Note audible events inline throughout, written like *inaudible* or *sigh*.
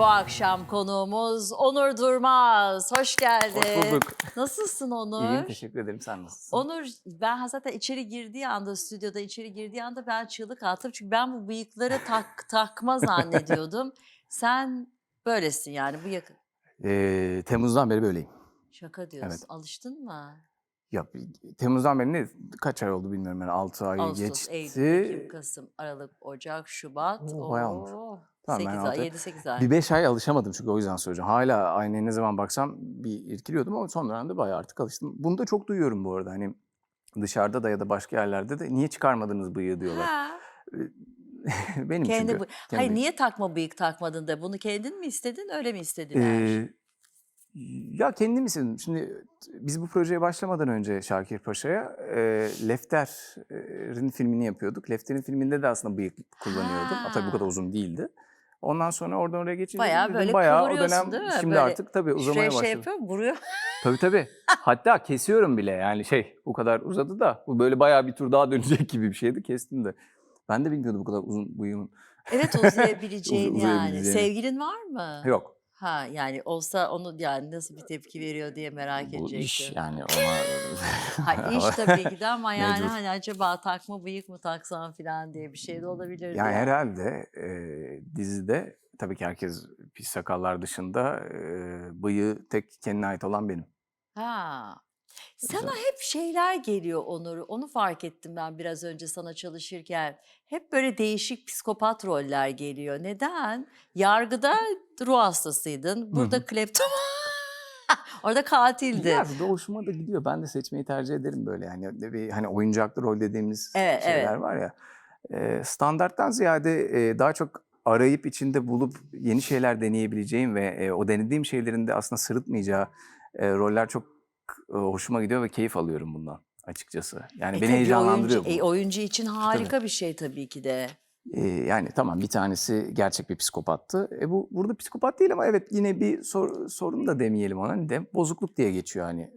Bu akşam konuğumuz Onur Durmaz. Hoş geldin. Hoş bulduk. Nasılsın Onur? İyiyim teşekkür ederim sen nasılsın? Onur ben zaten içeri girdiği anda stüdyoda içeri girdiği anda ben çığlık attım. Çünkü ben bu bıyıkları tak, *laughs* takma zannediyordum. Sen böylesin yani bu yakın. Ee, Temmuz'dan beri böyleyim. Şaka diyorsun. Evet. Alıştın mı? Ya Temmuz'dan beri ne kaç ay oldu bilmiyorum yani 6 ay Ağustos, geçti. Eylül, Ekim, Kasım, Aralık, Ocak, Şubat. Oo, bayağı olmuş. Tamam, ben 8 altı- ay, 7-8 ay. Bir 5 ay alışamadım çünkü o yüzden söyleyeceğim. Hala aynaya ne zaman baksam bir irkiliyordum ama son dönemde bayağı artık alıştım. Bunu da çok duyuyorum bu arada hani dışarıda da ya da başka yerlerde de niye çıkarmadınız bıyığı diyorlar. Ha, *laughs* Benim kendi çünkü. kendi Hayır bıyık. niye takma bıyık takmadın da bunu kendin mi istedin öyle mi istediler? Ee, ya kendim istedim. Şimdi biz bu projeye başlamadan önce Şakir Paşa'ya e, Lefter'in filmini yapıyorduk. Lefter'in filminde de aslında bıyık kullanıyordum. Ha. Tabii bu kadar uzun değildi. Ondan sonra oradan oraya geçince Bayağı dedim, böyle bayağı o dönem değil mi? şimdi Böyle artık tabii uzamaya başladı. şey yapıyor? Vuruyor. *laughs* Tabii tabii. Hatta kesiyorum bile yani şey bu kadar uzadı da bu böyle bayağı bir tur daha dönecek gibi bir şeydi kestim de. Ben de bilmiyordum bu kadar uzun bıyığım. Evet *laughs* uzayabileceğin Uz- yani. uzayabileceğini. Sevgilin var mı? Yok. Ha yani olsa onu yani nasıl bir tepki veriyor diye merak Bu iş edecektim. yani *laughs* ona... Ha *laughs* iş tabii ki de ama *laughs* yani Mecbur. hani acaba takma bıyık mı taksam falan diye bir şey de olabilir. Yani herhalde e, dizide tabii ki herkes pis sakallar dışında e, bıyığı tek kendine ait olan benim. Ha. Sana hep şeyler geliyor Onur. Onu fark ettim ben biraz önce sana çalışırken. Hep böyle değişik psikopat roller geliyor. Neden? Yargıda ruh hastasıydın. Burada hı. kleptoman. *laughs* Orada katildin. Biraz da hoşuma da gidiyor. Ben de seçmeyi tercih ederim böyle yani bir hani oyuncaklı rol dediğimiz Evet, şeyler evet. var ya. E, standarttan ziyade e, daha çok arayıp içinde bulup yeni şeyler deneyebileceğim ve e, o denediğim şeylerin de aslında sırıtmayacağı e, roller çok hoşuma gidiyor ve keyif alıyorum bundan açıkçası. Yani E beni tabii heyecanlandırıyor oyuncu, bu. e, oyuncu için harika bir şey tabii ki de. Ee, yani tamam bir tanesi gerçek bir psikopattı. E bu burada psikopat değil ama evet yine bir sor- sorun da demeyelim ona. Hani de bozukluk diye geçiyor hani.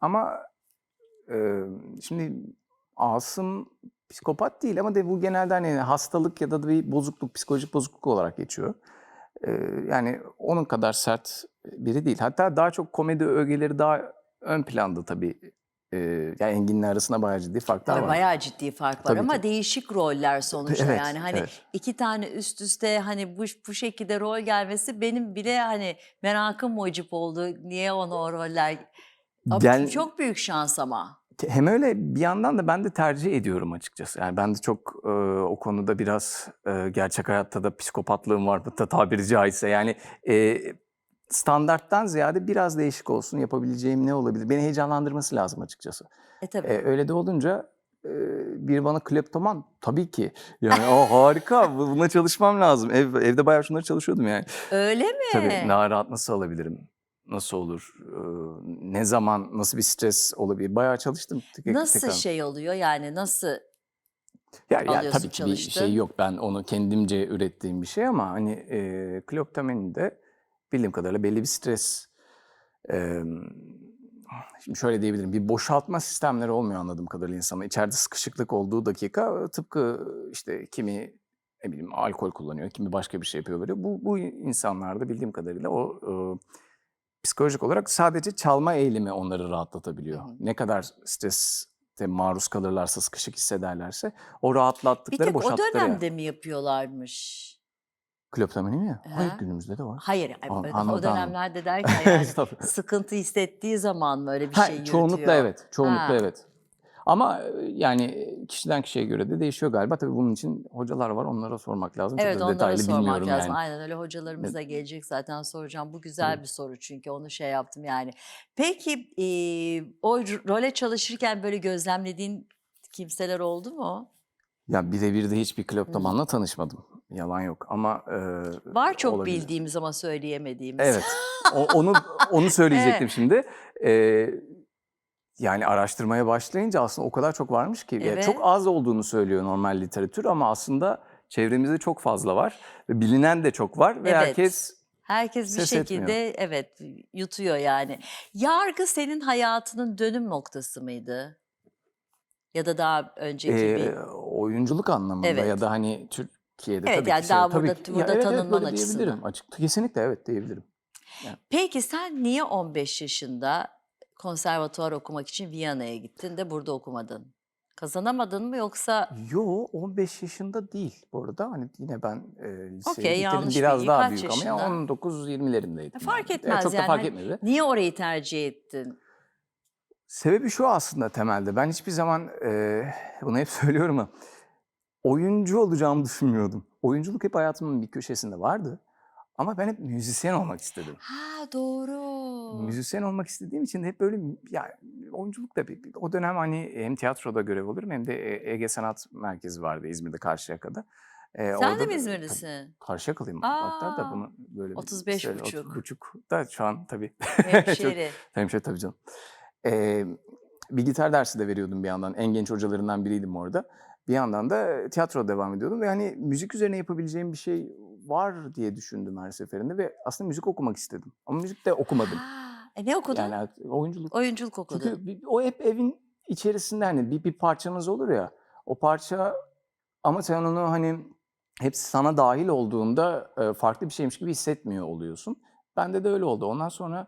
Ama e, şimdi Asım psikopat değil ama de bu genelde hani hastalık ya da bir bozukluk, psikolojik bozukluk olarak geçiyor. E, yani onun kadar sert biri değil. Hatta daha çok komedi ögeleri daha ön planda tabii. E, yani Engin'le arasında bayağı ciddi farklar Tabii var. bayağı ciddi fark var Tabii, ama tabii. değişik roller *laughs* sonuçta Evet, yani hani evet. iki tane üst üste hani bu bu şekilde rol gelmesi benim bile hani merakım mucip oldu. Niye ona o roller? Ama Gel- Çok büyük şans ama. Hem öyle bir yandan da ben de tercih ediyorum açıkçası. Yani ben de çok e, o konuda biraz e, gerçek hayatta da psikopatlığım var da tabiri caizse. Yani e, standarttan ziyade biraz değişik olsun yapabileceğim ne olabilir? Beni heyecanlandırması lazım açıkçası. E tabii. E, öyle de olunca e, bir bana kleptoman tabii ki. Yani *laughs* o harika bu- buna çalışmam lazım. Ev, evde bayağı şunları çalışıyordum yani. Öyle mi? Tabii daha rahat nasıl alabilirim? Nasıl olur? E, ne zaman, nasıl bir stres olabilir? Bayağı çalıştım. Tek- Nasıl tekrar. şey oluyor yani nasıl? Ya, ya tabii ki bir şey yok. Ben onu kendimce ürettiğim bir şey ama hani e, kleptomenin de bildiğim kadarıyla belli bir stres. e, şimdi şöyle diyebilirim. Bir boşaltma sistemleri olmuyor anladığım kadarıyla insana. İçeride sıkışıklık olduğu dakika tıpkı işte kimi ne bileyim alkol kullanıyor, kimi başka bir şey yapıyor böyle. Bu, bu insanlarda bildiğim kadarıyla o e, psikolojik olarak sadece çalma eğilimi onları rahatlatabiliyor. Hı. Ne kadar streste maruz kalırlarsa, sıkışık hissederlerse o Bir rahatlattıkları, tek o boşalttıkları dönemde mi yapıyorlarmış? Kleptomani mi? Hayır Aha. günümüzde de var. Hayır, An- o anladım, dönemlerde derken *laughs* yani sıkıntı hissettiği zaman mı öyle bir Ha, şey yürütüyor? çoğunlukla evet. Çoğunlukla Ha. evet. Ama e, yani kişiden kişiye göre de değişiyor galiba. Tabii bunun için hocalar var. Onlara sormak lazım. Evet Çok onlara detaylı sormak lazım. yani. Aynen öyle hocalarımız da gelecek zaten soracağım. Bu güzel Tabii. bir soru çünkü onu şey yaptım yani. Peki e, o role çalışırken böyle gözlemlediğin kimseler oldu mu? Ya birebir de hiçbir kleptomanla tanışmadım. Yalan yok ama e, Var çok olabilir. bildiğimiz ama söyleyemediğimiz. Evet. O- onu onu *laughs* söyleyecektim şimdi. Ee, yani araştırmaya başlayınca aslında o kadar çok varmış ki. Evet. çok az olduğunu söylüyor normal literatür ama aslında çevremizde çok fazla var. Ve bilinen de çok var ve Evet. herkes Herkes bir şekilde evet yutuyor yani. Yargı senin hayatının dönüm noktası mıydı? Ya da daha önceki e, bir... oyunculuk anlamında Evet. ya da hani Türkiye'de Evet, tabii yani ki. daha tabii burada- ki. burada evet, evet, tanınman böyle açısından. diyebilirim. Açık, kesinlikle evet diyebilirim. Peki sen niye 15 yaşında konservatuvar okumak için Viyana'ya gittin de burada okumadın? Kazanamadın mı yoksa Yo 15 yaşında değil bu arada. Hani yine ben e, liseye Okey, bitirdim. Biraz bilgi. daha Kaç büyük ama ya yaşında? 19-20'lerimdeydim. fark yani. etmez çok yani. da fark etmedi. niye orayı tercih ettin? Sebebi şu aslında temelde. Ben hiçbir zaman e, bunu hep *laughs* söylüyorum ama oyuncu olacağımı düşünmüyordum. Oyunculuk hep hayatımın bir köşesinde vardı. Ama ben hep müzisyen olmak istedim. Ha doğru. Müzisyen olmak istediğim için hep böyle ya oyunculuk da bir, o dönem hani hem tiyatroda görev olurum hem de E- Ege Sanat Merkezi vardı İzmir'de Karşıyaka'da. E, Sen orada de mi İzmirlisin? Karşıyakalıyım hatta da bunu böyle bir 35 şöyle buçuk. 30 buçuk da şu an tabii. *laughs* Hemşeri. Hemşire tabii canım. Ee, bir gitar dersi de veriyordum bir yandan. En genç hocalarından biriydim orada. Bir yandan da tiyatro devam ediyordum ve hani müzik üzerine yapabileceğim bir şey var diye düşündüm her seferinde ve aslında müzik okumak istedim. Ama müzik de okumadım. Ha, e ne okudun? Yani oyunculuk. Oyunculuk okudun. Çünkü o hep evin içerisinde hani bir, bir parçamız olur ya. O parça ama sen onu hani hep sana dahil olduğunda farklı bir şeymiş gibi hissetmiyor oluyorsun. Bende de öyle oldu. Ondan sonra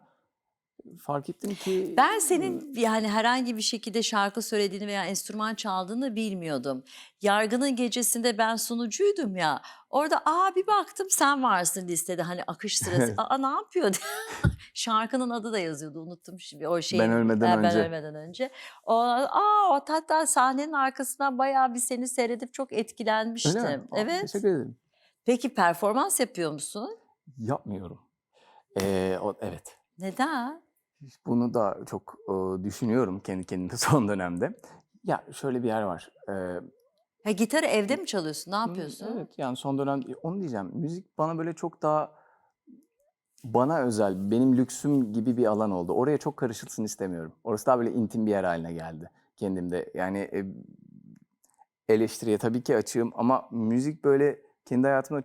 fark ettim ki Ben senin yani herhangi bir şekilde şarkı söylediğini veya enstrüman çaldığını bilmiyordum. Yargının gecesinde ben sunucuydum ya. Orada aa bir baktım sen varsın listede hani akış sırası. *laughs* aa ne yapıyor? *laughs* Şarkının adı da yazıyordu unuttum şimdi o şeyi. ölmeden Ben önce. ölmeden önce. O, aa o hatta sahnenin arkasından bayağı bir seni seyredip çok Öyle etkilenmiştim. mi? Aa, Evet. Teşekkür ederim. Peki performans yapıyor musun? Yapmıyorum. Ee, o, evet. Neden? Bunu da çok e, düşünüyorum kendi kendime *laughs* son dönemde. Ya şöyle bir yer var. Ee, Ha, gitarı evde mi çalıyorsun? Ne yapıyorsun? Evet yani son dönem onu diyeceğim. Müzik bana böyle çok daha bana özel, benim lüksüm gibi bir alan oldu. Oraya çok karışılsın istemiyorum. Orası daha böyle intim bir yer haline geldi kendimde. Yani e, eleştiriye tabii ki açığım ama müzik böyle kendi hayatımda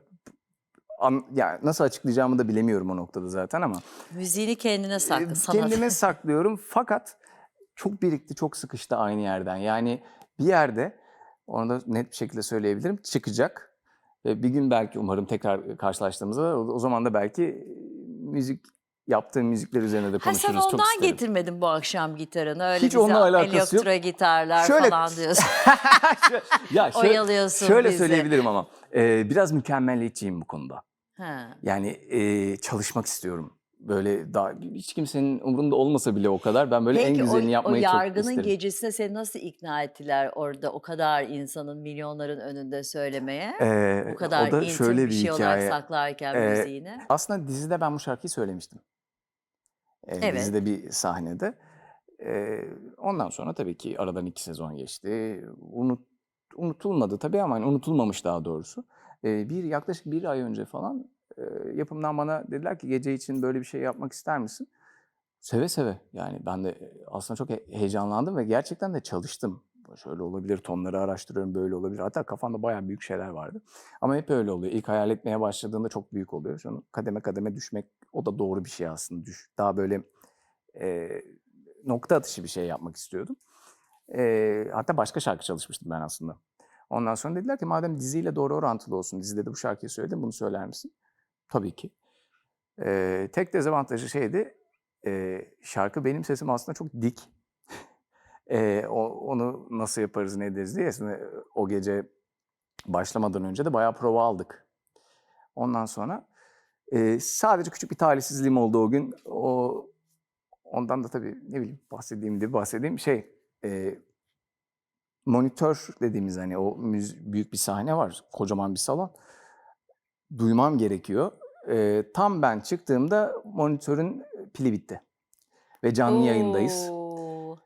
yani nasıl açıklayacağımı da bilemiyorum o noktada zaten ama Müziğini kendine sakla. sanat. kendime *laughs* saklıyorum fakat çok birikti, çok sıkıştı aynı yerden. Yani bir yerde onu da net bir şekilde söyleyebilirim. Çıkacak ve bir gün belki umarım tekrar karşılaştığımızda o zaman da belki müzik yaptığım müzikler üzerine de Ha konuşuruz. sen çok ondan isterim. getirmedin bu akşam gitarını. Öyle Hiç onunla alakası yok. gitarlar Şöyle- falan diyorsun. *laughs* ya şöyle, Oyalıyorsun şöyle bizi. söyleyebilirim ama e, biraz mükemmelliyetçiyim bu konuda. Ha. Yani e, çalışmak istiyorum. Böyle daha hiç kimsenin umurunda olmasa bile o kadar ben böyle en Peki güzelini o, o yapmayı çok yargının isterim. gecesine seni nasıl ikna ettiler orada o kadar insanın milyonların önünde söylemeye? Ee, bu kadar o da intim şöyle bir şey olarak hikaye. saklarken Ee, müziğini. Aslında dizide ben bu şarkıyı söylemiştim. Ee, Evet. Dizide bir sahnede. Ee, ondan sonra tabii ki aradan iki sezon geçti. Unut, unutulmadı tabii ama hani unutulmamış daha doğrusu. Bir yaklaşık bir ay önce falan yapımdan bana dediler ki gece için böyle bir şey yapmak ister misin? Seve seve. Yani ben de aslında çok he- heyecanlandım ve gerçekten de çalıştım. Şöyle olabilir, tonları araştırıyorum, böyle olabilir. Hatta kafamda bayağı büyük şeyler vardı. Ama hep öyle oluyor. İlk hayal etmeye başladığında çok büyük oluyor. Sonra kademe kademe düşmek o da doğru bir şey aslında. Düş, daha böyle e, nokta atışı bir şey yapmak istiyordum. E, hatta başka şarkı çalışmıştım ben aslında. Ondan sonra dediler ki madem diziyle doğru orantılı olsun, dizide de bu şarkıyı söyledin bunu söyler misin? Tabii ki. E, tek dezavantajı şeydi, e, şarkı benim sesim aslında çok dik. *laughs* E, o, onu nasıl yaparız ne ederiz diye aslında o gece başlamadan önce de bayağı prova aldık. Ondan sonra e, sadece küçük bir talihsizliğim oldu o gün. O ondan da tabii ne bileyim bahsettiğim de bahsedeyim şey e, monitör dediğimiz hani o büyük bir sahne var, kocaman bir salon. Duymam gerekiyor. E, tam ben çıktığımda monitörün pili bitti. Ve canlı yayındayız. Oo,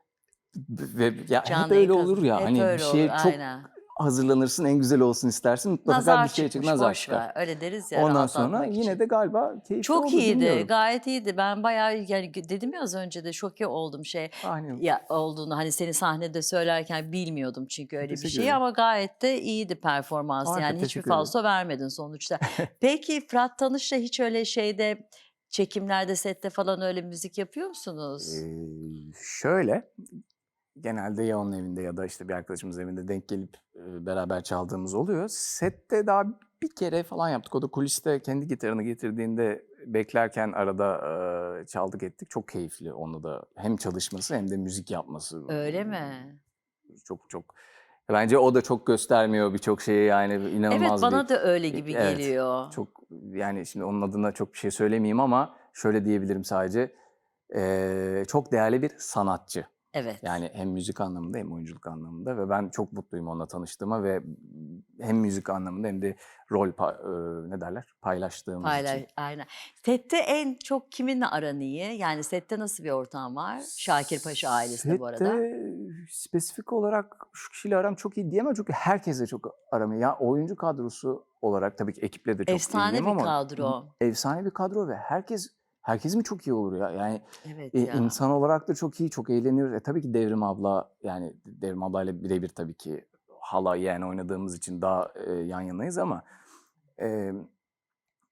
Ve ya canlı hep öyle yayın olur ya hep hani bir öyle şeye olur, çok aynen. Hazırlanırsın en güzel olsun istersin mutlaka Nazar bir şey çıkmış, çık nazar çıkar. ver. Öyle deriz ya Ondan sonra için. yine de galiba keyifli Çok oldu iyiydi, bilmiyorum. gayet iyiydi. Ben bayağı yani dedim ya az önce de şoke oldum şey Sahne ya olduğunu hani seni sahnede söylerken bilmiyordum çünkü öyle bir Teşekkür şey ederim. ama gayet de iyiydi performansı. Harika, yani hiçbir falso vermedin sonuçta. *laughs* Peki Fırat Tanış'la hiç öyle şeyde çekimlerde sette falan öyle müzik yapıyor musunuz? Ee, şöyle genelde ya onun evinde ya da işte bir arkadaşımız evinde denk gelip e, beraber çaldığımız oluyor. Sette daha bir kere falan yaptık. O da kuliste kendi gitarını getirdiğinde beklerken arada e, çaldık ettik. Çok keyifli onunla da hem çalışması hem de müzik yapması. Öyle mi? Çok çok. Bence o da çok göstermiyor birçok şeyi yani inanılmaz Evet bana bir. da öyle gibi Evet, geliyor. Çok yani şimdi onun adına çok bir şey söylemeyeyim ama şöyle diyebilirim sadece. e, çok değerli bir sanatçı. Evet. Yani hem müzik anlamında hem oyunculuk anlamında ve ben çok mutluyum onunla tanıştığıma ve hem müzik anlamında hem de rol e, ne derler paylaştığımız Paylaş, için. aynen. Sette en çok kiminle aran iyi? Yani sette nasıl bir ortam var? Şakir Paşa ailesinde bu arada. Sette spesifik olarak şu kişiyle aram çok iyi diyemem çünkü herkesle çok aram iyi. Ya oyuncu kadrosu olarak tabii ki ekiple de çok Efsane iyiyim bir ama kadro. efsane bir kadro ve herkes herkes mi çok iyi olur ya? Yani Evet e, ya. insan olarak da çok iyi, çok eğleniyoruz. E, tabii ki Devrim abla yani Devrim ablayla birebir tabii ki hala yani oynadığımız için daha e, yan yanayız ama e,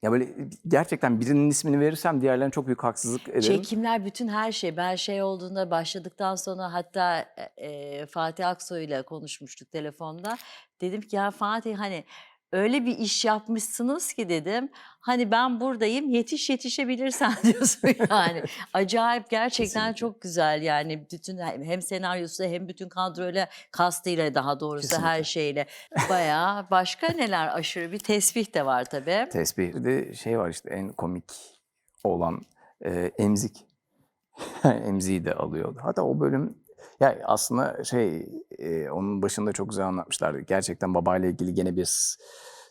ya böyle gerçekten birinin ismini verirsem diğerlerine çok büyük haksızlık ederim. Çekimler bütün her şey. Ben şey olduğunda başladıktan sonra hatta e, e, Fatih Aksoy'la konuşmuştuk telefonda. Dedim ki ya Fatih hani öyle bir iş yapmışsınız ki dedim. Hani ben buradayım yetiş yetişebilirsen *laughs* diyorsun yani. Acayip gerçekten Kesinlikle. çok güzel yani bütün hem senaryosu hem bütün kadroyla kastıyla daha doğrusu her Kesinlikle. şeyle. Bayağı başka neler aşırı bir tesbih de var tabii. Tesbih. Bir de şey var işte en komik olan e, emzik. *laughs* Emziği de alıyordu. Hatta o bölüm ya aslında şey e, onun başında çok güzel anlatmışlardı. Gerçekten babayla ilgili gene bir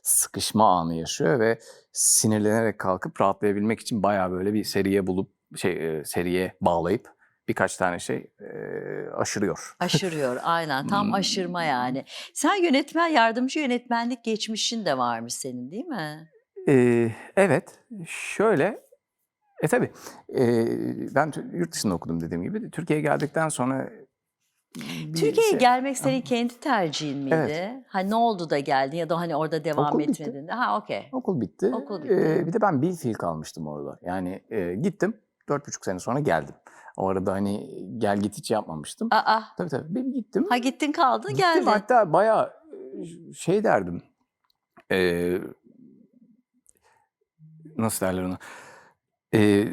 sıkışma anı yaşıyor ve sinirlenerek kalkıp rahatlayabilmek için bayağı böyle bir seriye bulup şey e, seriye bağlayıp birkaç tane şey e, aşırıyor. Aşırıyor aynen *laughs* tam aşırma yani. Sen yönetmen yardımcı yönetmenlik geçmişin de varmış senin değil mi? Ee, evet, şöyle, e tabii ben tü- yurt dışında okudum dediğim gibi. Türkiye'ye geldikten sonra Türkiye'ye şey- gelmek senin kendi tercihin miydi? Evet. Ha ne oldu da geldin ya da hani orada devam Okul bitti. etmedin de. Ha okey. Okul bitti. Okul Ee, bitti. bir de ben Bilfiil kalmıştım orada. Yani e, gittim, dört buçuk sene sonra geldim. O arada hani gel git hiç yapmamıştım. Aa, Tabii tabii, bir gittim. ha gittin kaldın Gittim geldin. hatta bayağı e, şey derdim. Ee, nasıl derler ona? Ee,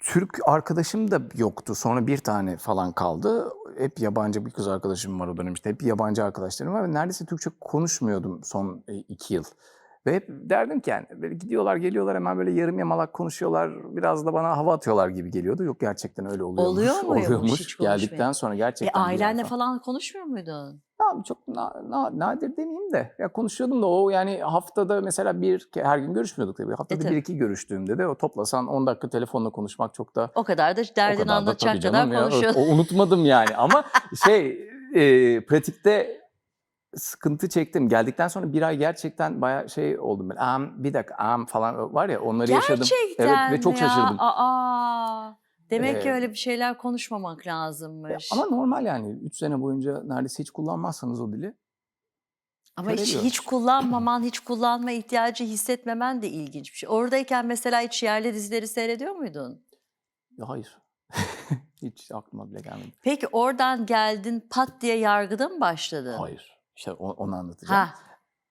Türk arkadaşım da yoktu. Sonra bir tane falan kaldı. Hep yabancı bir kız arkadaşım var o dönem işte. Hep yabancı arkadaşlarım var neredeyse Türkçe konuşmuyordum son e, iki yıl. Ve hep derdim ki yani böyle gidiyorlar geliyorlar hemen böyle yarım yamalak konuşuyorlar. Biraz da bana hava atıyorlar gibi geliyordu. Yok gerçekten öyle oluyormuş. Oluyor muymuş Oluyormuş. hiç? Geldikten sonra E gerçekten. yer ailenle falan- konuşmuyor muydun? Abi çok na- na- nadir demeyeyim de ya konuşuyordum da o yani haftada mesela bir her gün görüşmüyorduk tabii. Haftada E bir iki görüştüğümde de o toplasan 10 dakika telefonla konuşmak çok da O kadar da derdini kadar da anlatacak kadar canım ya. O, unutmadım yani ama *laughs* şey e, pratikte sıkıntı çektim. Geldikten sonra bir ay gerçekten bayağı şey oldum ben. Am, bir dakika am falan var ya onları yaşadım. Gerçekten Evet ve çok ya. şaşırdım. Aa, demek ki Ee, öyle bir şeyler konuşmamak lazımmış. Ama normal yani 3 sene boyunca neredeyse hiç kullanmazsanız o dili. Ama hiç, hiç kullanmaman, hiç kullanma ihtiyacı hissetmemen de ilginç bir şey. Oradayken mesela hiç yerli dizileri seyrediyor muydun? Ya hayır. *laughs* hiç aklıma bile gelmedi. Peki oradan geldin pat diye yargıda mı başladın? Hayır. İşte onu anlatacağım. Ha,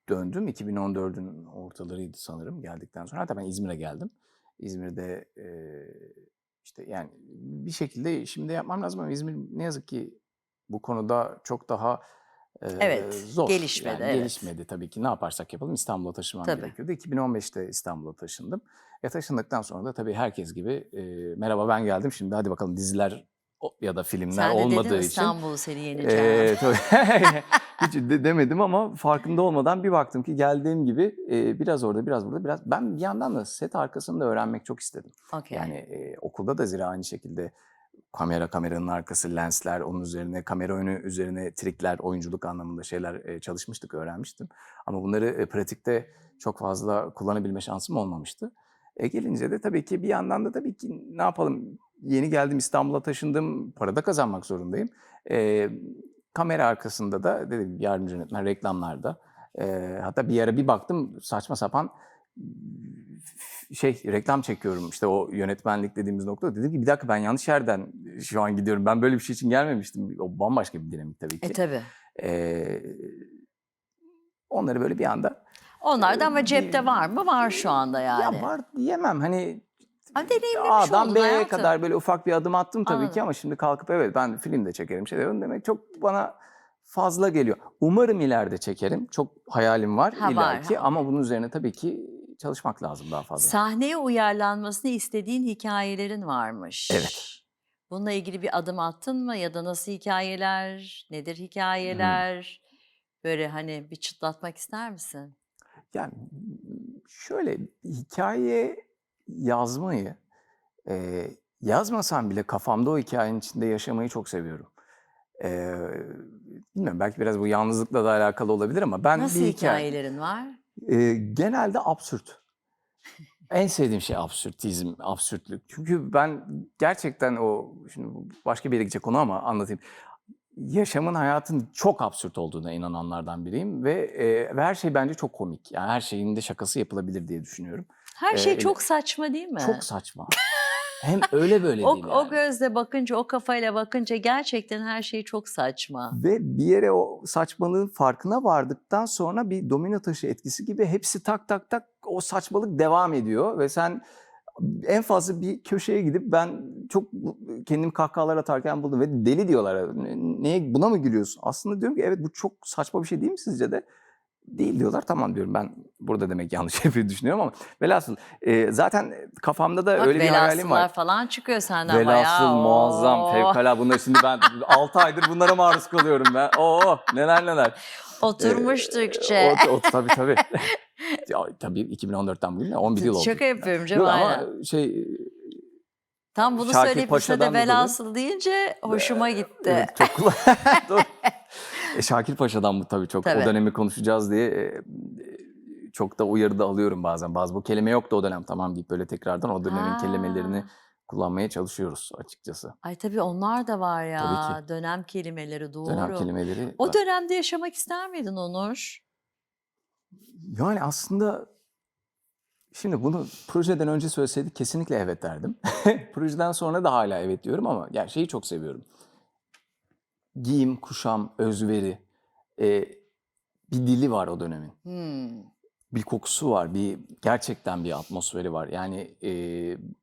Döndüm 2014'ün ortalarıydı sanırım geldikten sonra. Hatta ben İzmir'e geldim. İzmir'de e, işte yani bir şekilde şimdi yapmam lazım ama İzmir ne yazık ki bu konuda çok daha e, Evet, zor. gelişmedi, Yani evet. Gelişmedi tabii ki ne yaparsak yapalım İstanbul'a taşınmam Tabii. gerekiyordu. 2015'te İstanbul'a taşındım. E taşındıktan sonra da tabii herkes gibi e, merhaba ben geldim şimdi hadi bakalım diziler ya da filmler sen de olmadığı dedin için. İstanbul'u seni yeneceğim. Ee, tabii. *laughs* *laughs* Hiç de demedim ama farkında olmadan bir baktım ki geldiğim gibi e, biraz orada biraz burada biraz ben bir yandan da set arkasını da öğrenmek çok istedim. Okey. Yani e, okulda da zira aynı şekilde kamera kameranın arkası lensler onun üzerine kamera önü üzerine trikler oyunculuk anlamında şeyler e, çalışmıştık öğrenmiştim. Ama bunları e, pratikte çok fazla kullanabilme şansım olmamıştı. E gelince de tabii ki bir yandan da tabii ki ne yapalım yeni geldim İstanbul'a taşındım para da kazanmak zorundayım. E, kamera arkasında da dedim yardımcı yönetmen reklamlarda. E, hatta bir ara bir baktım saçma sapan şey reklam çekiyorum işte o yönetmenlik dediğimiz nokta. Dedim ki bir dakika ben yanlış yerden şu an gidiyorum. Ben böyle bir şey için gelmemiştim. O bambaşka bir dinamik tabii ki. E tabii. Ee, onları böyle bir anda Onlar da ama cepte var mı? Var şu anda yani. Ya var diyemem hani Ama deneyimlemiş A'dan oldun B'ye hayatım. kadar böyle ufak bir adım attım tabii Anladım. ki ama şimdi kalkıp evet ben film de çekerim şey de demek çok bana fazla geliyor. Umarım ileride çekerim. Çok hayalim var Ha, var, ileriki ha. ama bunun üzerine tabii ki çalışmak lazım daha fazla. Sahneye uyarlanmasını istediğin hikayelerin varmış. Evet. Bununla ilgili bir adım attın mı ya da nasıl hikayeler, nedir hikayeler? Böyle hani bir çıtlatmak ister misin? Yani şöyle hikaye yazmayı e, yazmasam bile kafamda o hikayenin içinde yaşamayı çok seviyorum. E, bilmiyorum belki biraz bu yalnızlıkla da alakalı olabilir ama ben Nasıl bir hikaye hikayelerin var? e, genelde absürt. En sevdiğim şey absürtizm, absürtlük. Çünkü ben gerçekten o, şimdi başka bir yere gidecek konu ama anlatayım. Yaşamın, hayatın çok absürt olduğuna inananlardan biriyim ve, e, ve her şey bence çok komik. Yani her şeyin de şakası yapılabilir diye düşünüyorum. Her Ee, şey öyle- çok saçma değil mi? Çok saçma. Hem öyle böyle o, değil o yani. gözle bakınca, o kafayla bakınca gerçekten her şey çok saçma. Ve bir yere o saçmalığın farkına vardıktan sonra bir domino taşı etkisi gibi hepsi tak tak tak o saçmalık devam ediyor ve sen en fazla bir köşeye gidip ben çok kendim kahkahalar atarken buldum ve deli diyorlar. "Ne- Neye buna mı gülüyorsun? Aslında diyorum ki evet bu çok saçma bir şey değil mi sizce de? Değil diyorlar. Tamam diyorum ben burada demek yanlış *laughs* yapıyor düşünüyorum ama velhasıl e, zaten kafamda da Bak öyle bir hayalim var. falan çıkıyor senden Velhasıl bayağı. muazzam Oo. fevkalade. Bunları şimdi ben *laughs* 6 aydır bunlara maruz kalıyorum ben. Oo neler neler. Oturmuş Ee, Türkçe. O, o, tabii tabii. *laughs* tabii 2014'ten bugün 11 yıl oldu. Şaka yapıyorum canım Yok aynen. ama şey Tam bunu Şakir söyleyip Paşa'dan de da velhasıl deyince hoşuma gitti. evet, çok *laughs* Doğru. E, Şakir Paşa'dan bu tabii çok Tabii. o dönemi konuşacağız diye e, çok da uyarıda alıyorum bazen. Bazı bu kelime yoktu o dönem tamam deyip böyle tekrardan o dönemin Ha. kelimelerini kullanmaya çalışıyoruz açıkçası. Ay tabii onlar da var ya. Dönem kelimeleri doğru. Dönem kelimeleri. O dönemde yaşamak ister miydin Onur? Yani aslında şimdi bunu projeden önce söyleseydik kesinlikle evet derdim. *laughs* projeden sonra da hala evet diyorum ama ya şeyi çok seviyorum. Giyim, kuşam, özveri, e, bir dili var o dönemin. Hmm. Bir kokusu var, bir gerçekten bir atmosferi var. Yani e,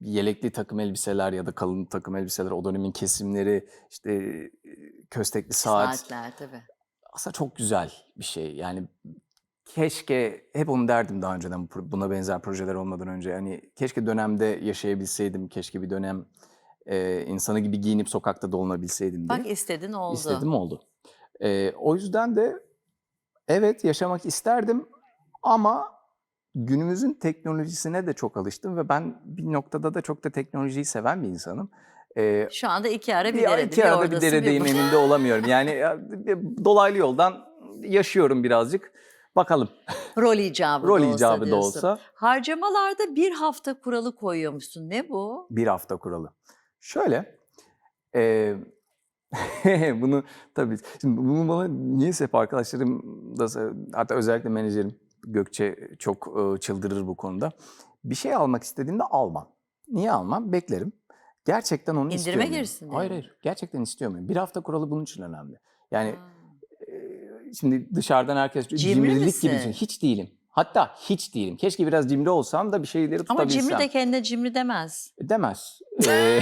yelekli takım elbiseler ya da kalın takım elbiseler, o dönemin kesimleri, işte e, köstekli saat Saatler tabii. aslında çok güzel bir şey. Yani keşke hep onu derdim daha önceden buna benzer projeler olmadan önce. Yani keşke dönemde yaşayabilseydim. Keşke bir dönem e, insanı gibi giyinip sokakta dolunabilseydim diye. Bak istedin oldu. İstedim oldu. E, o yüzden de evet yaşamak isterdim ama günümüzün teknolojisine de çok alıştım ve ben bir noktada da çok da teknolojiyi seven bir insanım. E, Şu anda iki ara bir, bir, derede. iki arada bir deredeyim burada. emin de olamıyorum. Yani ya, bir dolaylı yoldan yaşıyorum birazcık. Bakalım Rol icabı rol da olsa icabı da diyorsun. olsa Harcamalarda bir hafta kuralı koyuyormuşsun. Ne bu? bir hafta kuralı. Şöyle, e, *laughs* bunu tabii, şimdi bunu bana niyeyse hep arkadaşlarım da hatta özellikle menajerim Gökçe çok e, çıldırır bu konuda. Bir şey almak istediğimde almam. Niye almam? Beklerim. Gerçekten onu İndirime istiyor muyum? girsin diye Hayır mi? hayır. Gerçekten istiyor muyum? Bir hafta kuralı bunun için önemli. Yani Ha. Şimdi dışarıdan herkes Cimri cimrilik gibi misin? düşün. Hiç değilim. Hatta hiç değilim. Keşke biraz cimri olsam da bir şeyleri Ama tutabilsem. cimri de kendine cimri demez. Demez. *laughs* Ee,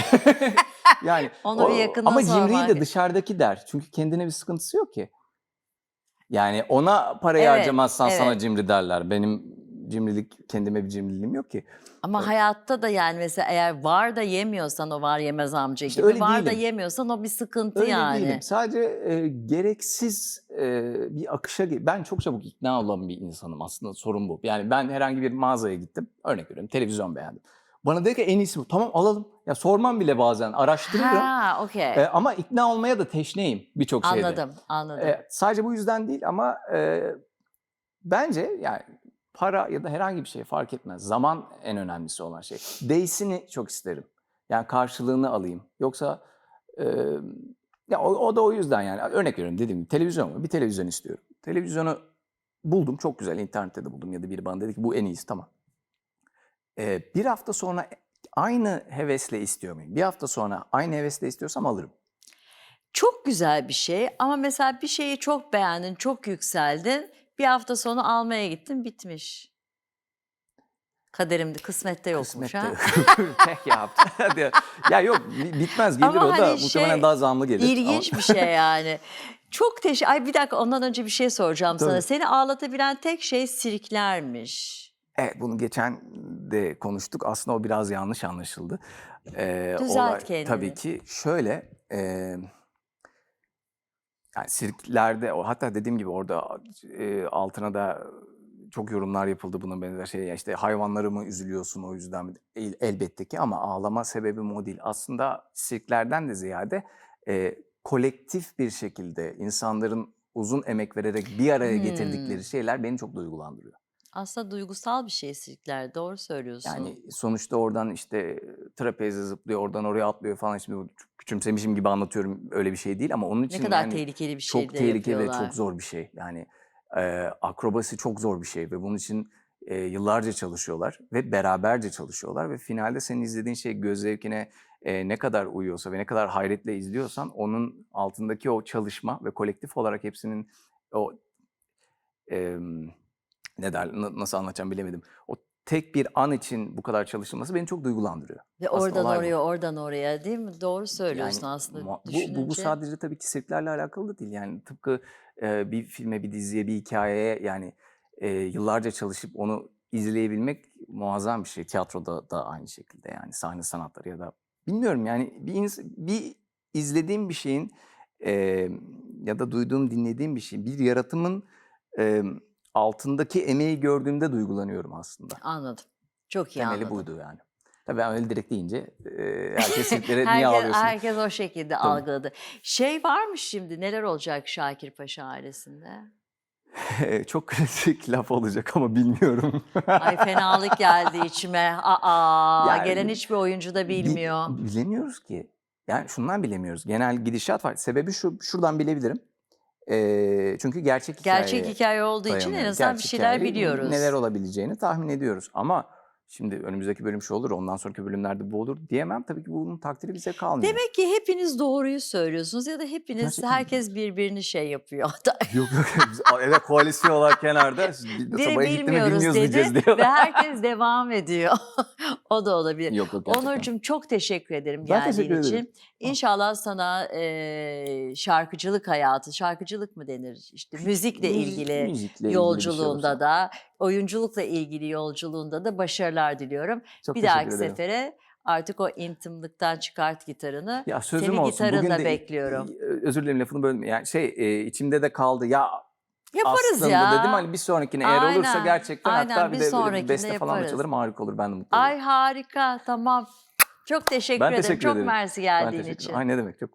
*laughs* yani Onu bir yakından Ama cimriyi de dışarıdaki der. Çünkü kendine bir sıkıntısı yok ki. Yani ona parayı Evet, harcamazsan sana evet. cimri derler. Benim cimrilik, kendime bir cimriliğim yok ki. Ama hayatta da yani mesela eğer var da yemiyorsan o var yemez amca İşte gibi. öyle var da değilim. yemiyorsan o bir sıkıntı Öyle yani. değilim. Sadece e, gereksiz e, bir akışa... Ben çok çabuk ikna olan bir insanım aslında sorun bu. Yani ben herhangi bir mağazaya gittim. Örnek veriyorum televizyon beğendim. Bana dedi ki en iyisi bu. Tamam alalım. Ya sormam bile bazen araştırırım. Ha, okey. E, ama ikna olmaya da teşneyim birçok şeyde. anladım, anladım. E, sadece bu yüzden değil ama e, bence yani para ya da herhangi bir şey fark etmez. Zaman en önemlisi olan şey. Değsini çok isterim. Yani karşılığını alayım. Yoksa e, ya o, o da o yüzden yani. Örnek veriyorum dediğim gibi televizyon var. Bir televizyon istiyorum. Televizyonu buldum çok güzel internette de buldum ya da biri bana dedi ki bu en iyisi tamam. E, bir hafta sonra aynı hevesle istiyor muyum? Bir hafta sonra aynı hevesle istiyorsam alırım. Çok güzel bir şey ama mesela bir şeyi çok beğendin, çok yükseldin. Bir hafta sonu almaya gittim bitmiş. Kaderimdi kısmette yokmuş Kısmette. ha. *laughs* Pek yaptı. *laughs* Hadi. ya yok bi- bitmez gelir Ama o da hani muhtemelen şey, daha zamlı gelir. İlginç bir şey yani. Çok teşekkür... Ay bir dakika ondan önce bir şey soracağım sana. Tabii. Seni ağlatabilen tek şey sirklermiş. Evet bunu geçen de konuştuk. Aslında o biraz yanlış anlaşıldı. Ee, Düzelt kendini. Tabii ki şöyle e, yani sirklerde o hatta dediğim gibi orada e, altına da çok yorumlar yapıldı buna benzer şey. İşte hayvanları mı üzülüyorsun o yüzden? El- elbette ki ama ağlama sebebim o değil. Aslında sirklerden de ziyade e, kolektif bir şekilde insanların uzun emek vererek bir araya Hmm. getirdikleri şeyler beni çok duygulandırıyor. Aslında duygusal bir şey sirkler. Doğru söylüyorsun. Yani sonuçta oradan işte trapeze zıplıyor, oradan oraya atlıyor falan. Şimdi bu küçümsemişim gibi anlatıyorum öyle bir şey değil ama onun ne için kadar yani tehlikeli bir şey çok de tehlikeli ve yapıyorlar. çok zor bir şey. Yani e, akrobasi çok zor bir şey ve bunun için e, yıllarca çalışıyorlar ve beraberce çalışıyorlar ve finalde senin izlediğin şey göz zevkine e, ne kadar uyuyorsa ve ne kadar hayretle izliyorsan onun altındaki o çalışma ve kolektif olarak hepsinin o e, ne der, na- nasıl anlatacağım bilemedim. O tek bir an için bu kadar çalışılması beni çok duygulandırıyor. Ve oradan olay bu. oraya, oradan oraya değil mi? Doğru söylüyorsun Yani aslında bu, düşününce. bu, bu sadece tabii ki sirklerle alakalı da değil. Yani tıpkı e, bir filme, bir diziye, bir hikayeye yani e, yıllarca çalışıp onu izleyebilmek muazzam bir şey. Tiyatroda da aynı şekilde yani sahne sanatları ya da bilmiyorum yani bir, ins- bir izlediğim bir şeyin e, ya da duyduğum, dinlediğim bir şeyin, bir yaratımın e, altındaki emeği gördüğümde duygulanıyorum aslında. Anladım. Çok iyi Temeli anladım. buydu yani. Tabii ben öyle direkt deyince e, *laughs* herkes sirklere niye ağlıyorsun? herkes o şekilde algıladı. Şey varmış şimdi neler olacak Şakir Paşa ailesinde? *laughs* Çok klasik laf olacak ama bilmiyorum. Ay fenalık geldi içime. Aa, Yani gelen hiçbir oyuncu da Bi- bilmiyor. bilemiyoruz ki. Yani şundan bilemiyoruz. Genel gidişat var. Sebebi şu, şuradan bilebilirim. Ee, çünkü gerçek hikaye Gerçek hikaye olduğu için en azından bir şeyler hikaye, biliyoruz. Neler olabileceğini tahmin ediyoruz. Ama şimdi önümüzdeki bölüm şu olur, ondan sonraki bölümlerde bu olur diyemem. Tabii ki bunun takdiri bize kalmıyor. Demek ki hepiniz doğruyu söylüyorsunuz ya da hepiniz Gerçekten mi? herkes birbirini şey yapıyor. *laughs* Yok yok. Biz- Evet koalisyon olarak kenarda. Bir- Biri bilmiyoruz dedi diyeceğiz ve herkes devam ediyor. *laughs* o da olabilir. Yok yok. Onurcuğum çok teşekkür ederim Ben geldiğin teşekkür için. İnşallah sana e, şarkıcılık hayatı, şarkıcılık mı denir? İşte müzikle Müzik- ilgili müzikle ilgili şey yolculuğunda olursa. da, oyunculukla ilgili yolculuğunda da başarılar diliyorum. Çok bir dahaki ederim. sefere artık o intimlikten çıkart gitarını. Ya sözüm Seni olsun. gitarınla Bugün de bekliyorum. özür dilerim lafını bölme. Yani şey e, içimde de kaldı. Ya Yaparız aslında ya. dedim hani bir sonrakine eğer olursa Aynen, gerçekten aynen. hatta bir Bir de beste falan da yaparız. çalarım harika olur. Ben de mutlu olurum. Ay harika tamam. Çok teşekkür Ben ederim. teşekkür Çok ederim. mersi Ben geldiğin teşekkür için. ederim. Ay ne demek çok